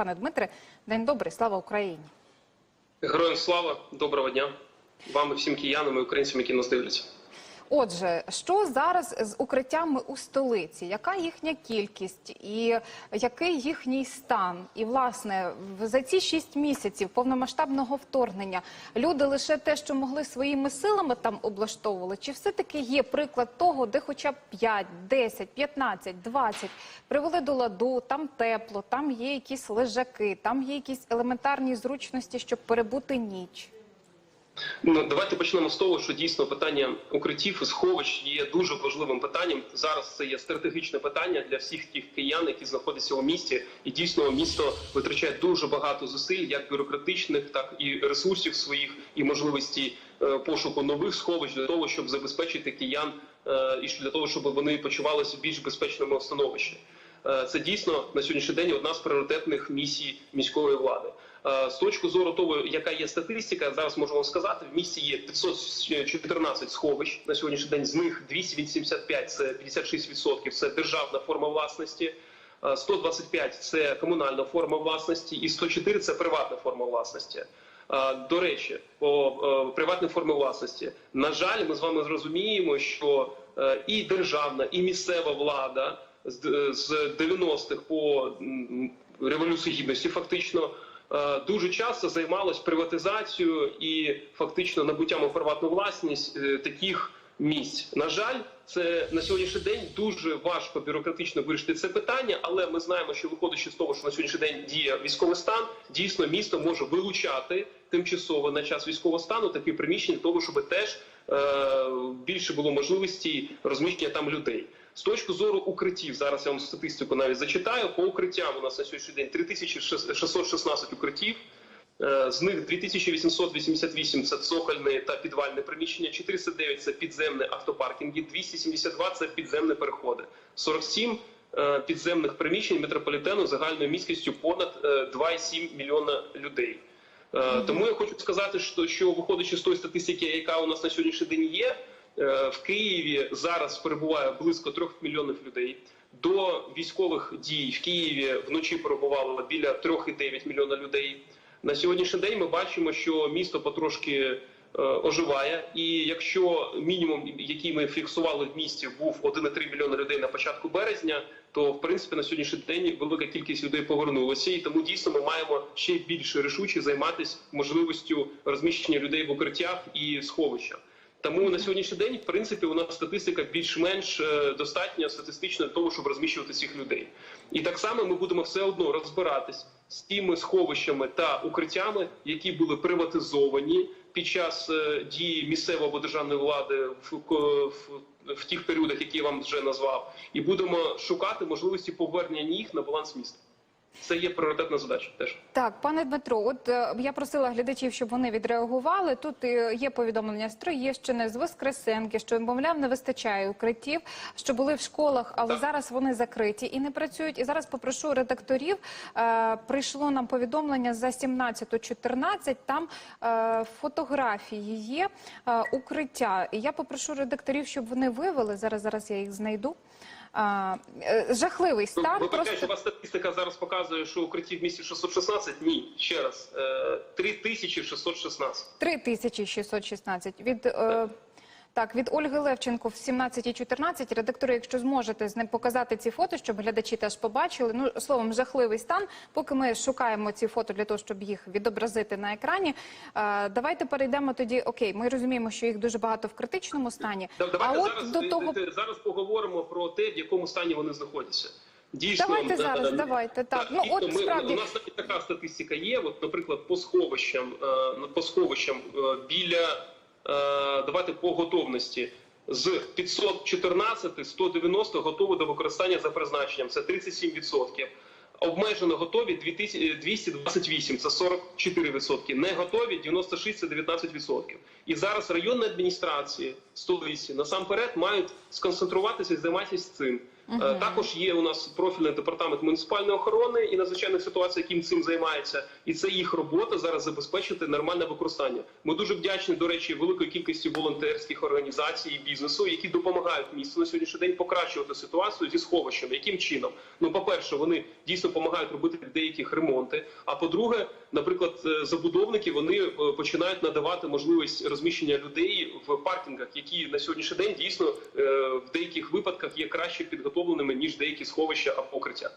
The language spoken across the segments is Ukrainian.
Пане Дмитре, день добрий, слава Україні. Героям слава, доброго дня вам і всім киянам і українцям, які нас дивляться. Отже, що зараз з укриттями у столиці? Яка їхня кількість і який їхній стан? І власне за ці шість місяців повномасштабного вторгнення люди лише те, що могли своїми силами там облаштовували, чи все таки є приклад того, де хоча б 5, 10, 15, 20 привели до ладу, там тепло, там є якісь лежаки, там є якісь елементарні зручності, щоб перебути ніч. Ну давайте почнемо з того, що дійсно питання укриттів сховищ є дуже важливим питанням. Зараз це є стратегічне питання для всіх тих киян, які знаходяться у місті, і дійсно місто витрачає дуже багато зусиль, як бюрократичних, так і ресурсів своїх і можливості е, пошуку нових сховищ для того, щоб забезпечити киян е, і для того, щоб вони почувалися в більш безпечному становищі. Е, Це дійсно на сьогоднішній день одна з пріоритетних місій міської влади. Е, З точки зору того, яка є статистика, зараз можу вам сказати, в місті є 514 сховищ на сьогоднішній день. З них 285 – це 56%, це державна форма власності. е, 125 – це комунальна форма власності, і 104 – це приватна форма власності. Е, До речі, по е, приватній формі власності, на жаль, ми з вами зрозуміємо, що е, і державна, і місцева влада з е, 90-х по м, революцію гідності, фактично. Е, Дуже часто займалась приватизацією і фактично набуттям у приватну власність е, таких місць. На жаль, це на сьогоднішній день дуже важко бюрократично вирішити це питання, але ми знаємо, що виходячи з того, що на сьогоднішній день діє військовий стан, дійсно місто може вилучати тимчасово на час військового стану такі приміщення для того, щоб теж е, більше було можливості розміщення там людей. З точки зору укриттів, зараз я вам статистику навіть зачитаю. По укриттям у нас на сьогоднішній день 3616 укриттів. Е, З них 2888 – це цокольне та підвальне приміщення, 409 – це підземні автопаркінги, 272 – це підземні переходи, 47 е, підземних приміщень метрополітену загальною міськістю понад е, 2,7 мільйона людей. Е, Тому я хочу сказати, що, що виходячи з тої статистики, яка у нас на сьогоднішній день є, е, в Києві зараз перебуває близько 3 мільйонів людей. До військових дій в Києві вночі перебувало біля 3,9 мільйона людей. На сьогоднішній день ми бачимо, що місто потрошки е, оживає, і якщо мінімум, який ми фіксували в місті, був 1,3 мільйона людей на початку березня, то в принципі на сьогоднішній день велика кількість людей повернулася, і тому дійсно ми маємо ще більше рішуче займатися можливістю розміщення людей в укриттях і сховищах. Тому на сьогоднішній день, в принципі, у нас статистика більш-менш е, достатня статистично для того, щоб розміщувати цих людей. І так само ми будемо все одно розбиратись з тими сховищами та укриттями, які були приватизовані під час е, дії місцевої або державної влади в, в, в тих періодах, які я вам вже назвав, і будемо шукати можливості повернення їх на баланс міста. Це є пріоритетна задача теж. Так, пане Дмитро, от е, я просила глядачів, щоб вони відреагували. Тут е, є повідомлення з Троєщини, з Воскресенки, що мовляв не вистачає укриттів, що були в школах, але Так. зараз вони закриті і не працюють. І зараз попрошу редакторів. Е, прийшло нам повідомлення за 17.14, Там е, фотографії є е, укриття. І я попрошу редакторів, щоб вони вивели. Зараз зараз я їх знайду. Е, е, жахливий стан. Вибачаю, Просто що вас статистика зараз показує, що укриттів в місті 616? Ні, ще раз. Е, 3616. 3616. Від, е, так, від Ольги Левченко в 17.14. Редактори, якщо зможете з ним показати ці фото, щоб глядачі теж побачили. Ну, словом, жахливий стан. Поки ми шукаємо ці фото для того, щоб їх відобразити на екрані. Е, давайте перейдемо тоді. Окей, ми розуміємо, що їх дуже багато в критичному стані. Да- Давайте а от зараз, до того... е, зараз поговоримо про те, в якому стані вони знаходяться. Дійсно, Давайте е, зараз, е, давайте, так. Ну, дійсно, от ми- справді- у нас навіть така статистика є. От, наприклад, по сховищам, е, по сховищам е, біля е, давайте по готовності. З 514 190 готові до використання за призначенням. Це 37%. Обмежено готові 2000 228, це 44%. Не готові 96, це 19%. І зараз районні адміністрації столиці насамперед мають сконцентруватися і займатися цим. Е, Також є у нас профільний департамент муніципальної охорони і надзвичайних ситуацій, яким цим займається, і це їх робота зараз забезпечити нормальне використання. Ми дуже вдячні, до речі, великої кількості волонтерських організацій і бізнесу, які допомагають місту на сьогоднішній день покращувати ситуацію зі сховищами. Яким чином? Ну, по перше, вони дійсно допомагають робити деяких ремонти. А по-друге, наприклад, е, забудовники вони е, починають надавати можливість розміщення людей в паркінгах, які на сьогоднішній день дійсно в деяких випадках є краще підготовленими ніж деякі сховища або укриття.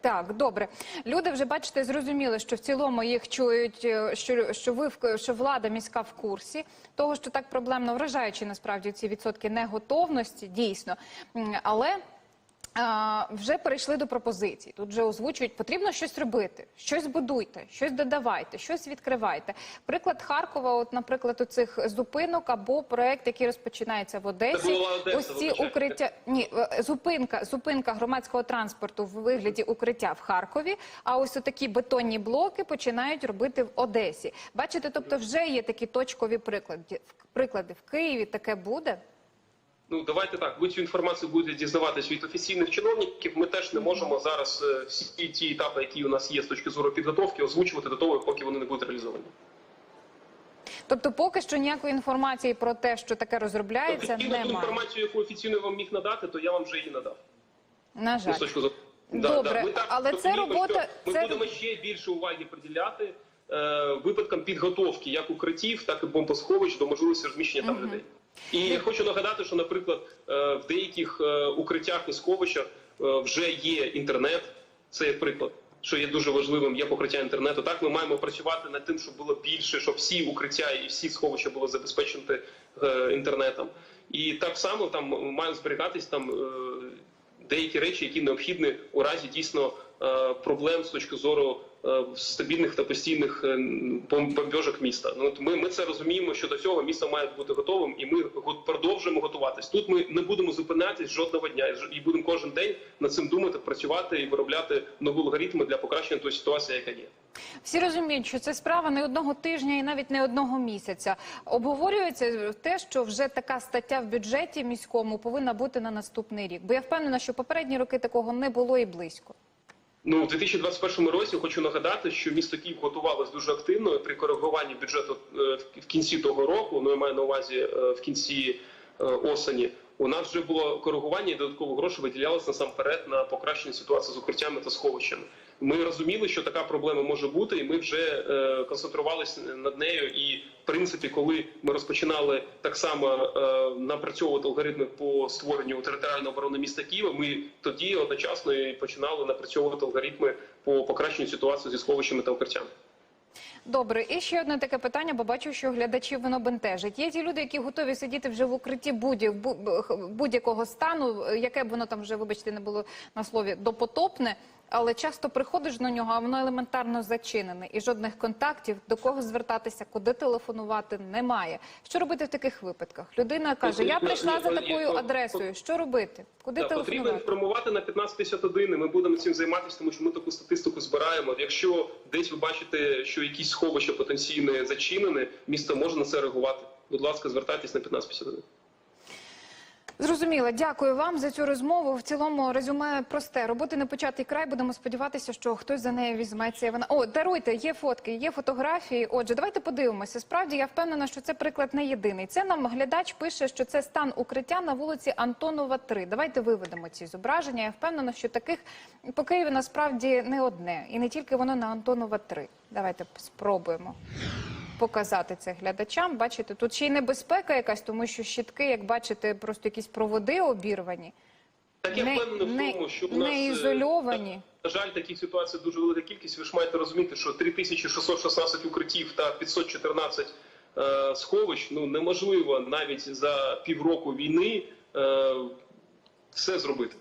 Так, добре. Люди вже бачите, зрозуміли, що в цілому їх чують, е, що, що ви що влада міська в курсі того, що так проблемно вражаючи насправді ці відсотки неготовності, дійсно. Але вже перейшли до пропозицій. Тут вже озвучують, потрібно щось робити, щось будуйте, щось додавайте, щось відкривайте. Приклад Харкова, от, наприклад, у цих зупинок або проект, який розпочинається в Одесі. Одеса, Ось ці укриття ні, е, зупинка, зупинка громадського транспорту в вигляді укриття в Харкові. А ось такі бетонні блоки починають робити в Одесі. Бачите, тобто вже є такі точкові приклади. Приклади в Києві таке буде. Ну давайте так. Ви цю інформацію будете дізнаватись від офіційних чиновників. Ми теж не можемо зараз е, всі ті етапи, які у нас є з точки зору підготовки, озвучувати до того, поки вони не будуть реалізовані. Тобто, поки що ніякої інформації про те, що таке розробляється, Офіційну ту немає. інформацію, яку офіційно вам міг надати, то я вам вже її надав. На Ну, жаль. з точки зору. Добре, Ми так але це робота- Ми це- будемо ще більше уваги приділяти е, випадкам підготовки як укриттів, так і бомбосховищ до можливості розміщення там людей. І я хочу нагадати, що, наприклад, е, в деяких е, укриттях і сховищах е, вже є інтернет. Це як приклад. Що є дуже важливим, є покриття інтернету. Так ми маємо працювати над тим, щоб було більше, щоб всі укриття і всі сховища були забезпечені інтернетом. І так само там мають зберігатись там деякі речі, які необхідні у разі дійсно проблем з точки зору стабільних та постійних е, бом- бомбьожок міста. Ну от ми, ми це розуміємо, що до цього місто має бути готовим, і ми продовжуємо готуватись. Тут ми не будемо зупинятись жодного дня, і будемо кожен день над цим думати, працювати і виробляти нові алгоритми для покращення тої ситуації, яка є. Всі розуміють, що це справа не одного тижня і навіть не одного місяця. Обговорюється те, що вже така стаття в бюджеті міському повинна бути на наступний рік. Бо я впевнена, що попередні роки такого не було і близько. Ну, у 2021 році хочу нагадати, що місто Київ готувалось дуже активно при коригуванні бюджету е, в- кінці того року. Ну я маю на увазі е, в кінці е, осені. У нас вже було коригування і додатково гроші виділялось насамперед на покращення ситуації з укриттями та сховищами. Ми розуміли, що така проблема може бути, і ми вже е, концентрувалися над нею. І в принципі, коли ми розпочинали так само е, напрацьовувати алгоритми по створенню територіальної оборони міста Києва, ми тоді одночасно і починали напрацьовувати алгоритми по покращенню ситуації зі сховищами та укриттями. Добре, і ще одне таке питання, бо бачу, що глядачів воно бентежить. Є ті люди, які готові сидіти вже в укритті будь- бу- будь-якого стану, яке б воно там вже, вибачте, не було на слові допотопне. Але часто приходиш на нього, а воно елементарно зачинене, і жодних контактів, до кого звертатися, куди телефонувати немає. Що робити в таких випадках? Людина каже: Я прийшла за такою адресою. Що робити? Куди Так, потрібно телефонувати? інформувати на 1551, і Ми будемо цим займатися, тому що ми таку статистику збираємо. Якщо десь ви бачите, що якісь сховища потенційне зачинене, місто може на це реагувати. Будь ласка, звертайтесь на 1551. Зрозуміло, дякую вам за цю розмову. В цілому резюме просте. Роботи не початий край. Будемо сподіватися, що хтось за нею візьметься. Вона о, даруйте, є фотки, є фотографії. Отже, давайте подивимося. Справді я впевнена, що це приклад не єдиний. Це нам глядач пише, що це стан укриття на вулиці Антонова 3. Давайте виведемо ці зображення. Я впевнена, що таких по Києві насправді не одне, і не тільки воно на Антонова 3. Давайте спробуємо показати це глядачам. Бачите, тут ще й небезпека якась, тому що щитки, як бачите, просто якісь проводи обірвані, Так я Не- впевнений не- в тому, що у нас е, ізольовані. На жаль, таких ситуацій дуже велика кількість. Ви ж маєте розуміти, що 3616 укриттів та 514 е, сховищ ну неможливо навіть за півроку війни е, все зробити.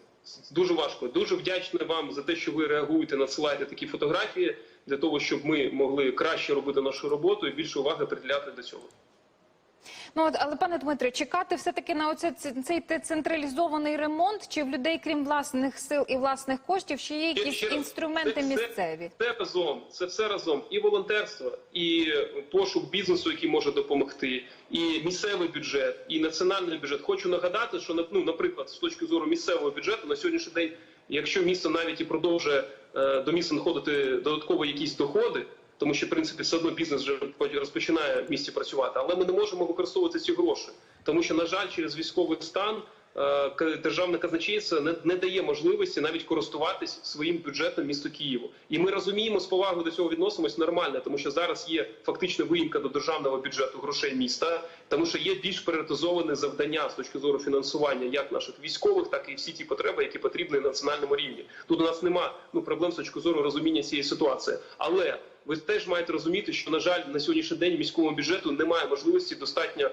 Дуже важко. Дуже вдячний вам за те, що ви реагуєте, надсилаєте такі фотографії для того, щоб ми могли краще робити нашу роботу і більше уваги приділяти до цього. Ну от, але пане Дмитре, чекати все таки на оце цей централізований ремонт, чи в людей, крім власних сил і власних коштів, ще є якісь Ще раз, інструменти це місцеві? Це разом, це все разом. І волонтерство, і пошук бізнесу, який може допомогти, і місцевий бюджет, і національний бюджет. Хочу нагадати, що ну, наприклад, з точки зору місцевого бюджету на сьогоднішній день, якщо місто навіть і продовжує до міста надходити додатково якісь доходи. Тому що в принципі все одно бізнес вже розпочинає в місті працювати, але ми не можемо використовувати ці гроші, тому що на жаль, через військовий стан е, державне казначейство не, дає можливості навіть користуватись своїм бюджетом місту Києву. І ми розуміємо з повагою до цього відносимось нормально, тому що зараз є фактично виїмка до державного бюджету грошей міста, тому що є більш пріоритизовані завдання з точки зору фінансування як наших військових, так і всі ті потреби, які потрібні на національному рівні. Тут у нас нема ну проблем з точки зору розуміння цієї ситуації, але ви теж маєте розуміти, що на жаль, на сьогоднішній день міському бюджету немає можливості достатньо е,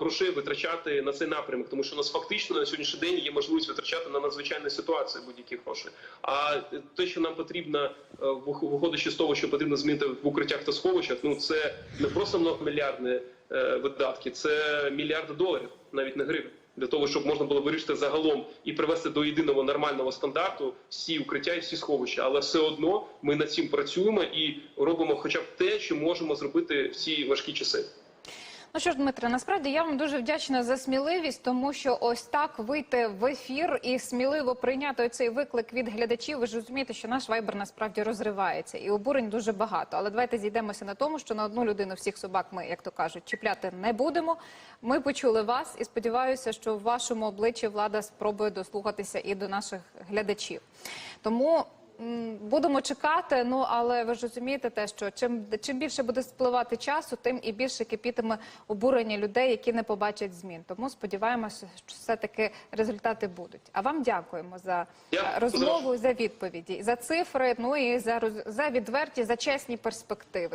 грошей витрачати на цей напрямок, тому що у нас фактично на сьогоднішній день є можливість витрачати на надзвичайні ситуації будь-які гроші. А те, що нам потрібно, е, вих- виходячи з того, що потрібно змінити в укриттях та сховищах, ну це не просто многомільярдні е, видатки, це мільярди доларів, навіть не гривень. Для того щоб можна було вирішити загалом і привести до єдиного нормального стандарту всі укриття і всі сховища, але все одно ми над цим працюємо і робимо, хоча б те, що можемо зробити в ці важкі часи. Ну що ж, Дмитре, насправді я вам дуже вдячна за сміливість, тому що ось так вийти в ефір і сміливо прийняти цей виклик від глядачів. Ви ж розумієте, що наш вайбер насправді розривається, і обурень дуже багато. Але давайте зійдемося на тому, що на одну людину всіх собак ми, як то кажуть, чіпляти не будемо. Ми почули вас і сподіваюся, що в вашому обличчі влада спробує дослухатися і до наших глядачів. Тому. Будемо чекати, ну але ви ж розумієте те, що чим чим більше буде спливати часу, тим і більше кипітиме обурення людей, які не побачать змін. Тому сподіваємося, що все таки результати будуть. А вам дякуємо за розмову, за відповіді, за цифри. Ну і за за відверті, за чесні перспективи.